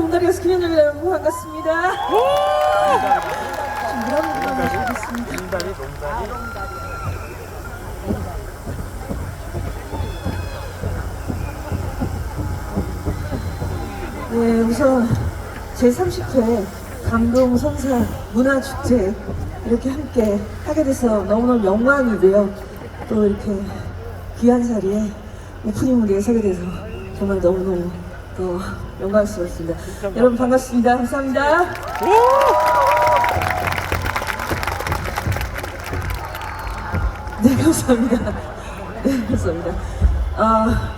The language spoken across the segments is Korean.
농다리에서 김현정 여러분 반갑습니다. 하겠습니다. 농다리 농다리 네, 우선 제30회 감동 선사 문화축제 이렇게 함께 하게 돼서 너무너무 영광이고요. 또 이렇게 귀한 자리에 오프닝 무대에 서게 돼서 정말 너무너무 또 영광스럽습니다. 여러분 반갑습니다. 감사합니다. 네, 감사합니다. 네, 감사합니다. 아,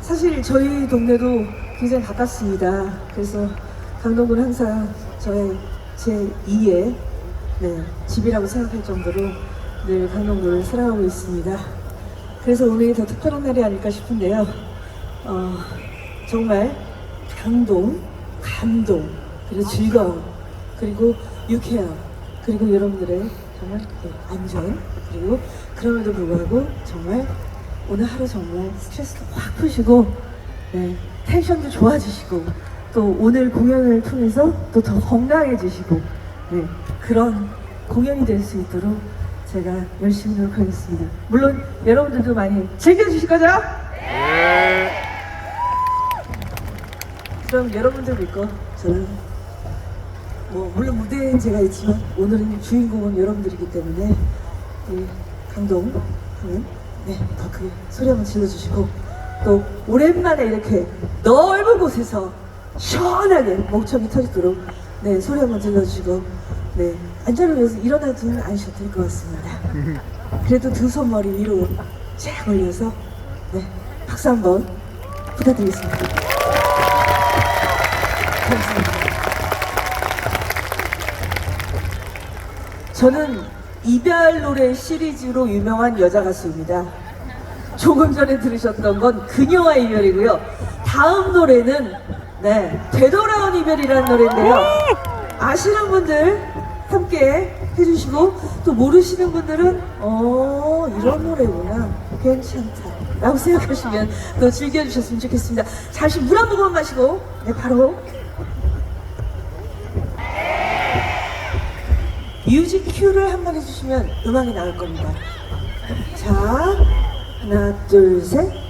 사실 저희 동네도 굉장히 가깝습니다. 그래서 강동구는 항상 저의 제 2의 네, 집이라고 생각할 정도로 늘 강동구를 사랑하고 있습니다. 그래서 오늘이 더 특별한 날이 아닐까 싶은데요. 어, 정말 강동, 감동, 그리고 즐거움, 그리고 유쾌함, 그리고 여러분들의 정말 네, 안전, 그리고 그럼에도 불구하고 정말 오늘 하루 정말 스트레스도 확 푸시고 네, 텐션도 좋아지시고 또 오늘 공연을 통해서 또 더 건강해지시고 네, 그런 공연이 될 수 있도록 제가 열심히 노력하겠습니다. 물론 여러분들도 많이 즐겨주실 거죠? 네. 그럼 여러분들 믿고 저는 뭐 물론 무대엔 제가 있지만 오늘은 주인공은 여러분들이기 때문에 이 강동 하면 네더 크게 소리 한번 질러주시고 또 오랜만에 이렇게 넓은 곳에서 시원하게 목청이 터지도록 네 소리 한번 질러주시고 네 안전을 위해서 일어나두면 않으셔도 될 것 같습니다. 그래도 두 손 머리 위로 쫙 올려서 네 박수 한번 부탁드리겠습니다. 저는 이별 노래 시리즈로 유명한 여자 가수입니다. 조금 전에 들으셨던 건 그녀와 이별이고요. 다음 노래는 네 되돌아온 이별이라는 노래인데요. 아시는 분들 함께 해주시고 또 모르시는 분들은 어 이런 노래구나 괜찮다 라고 생각하시면 또 즐겨주셨으면 좋겠습니다. 잠시 물 한 모금 마시고 네 바로 뮤직 큐를 한 번 해주시면 음악이 나올 겁니다. 자, 하나, 둘, 셋.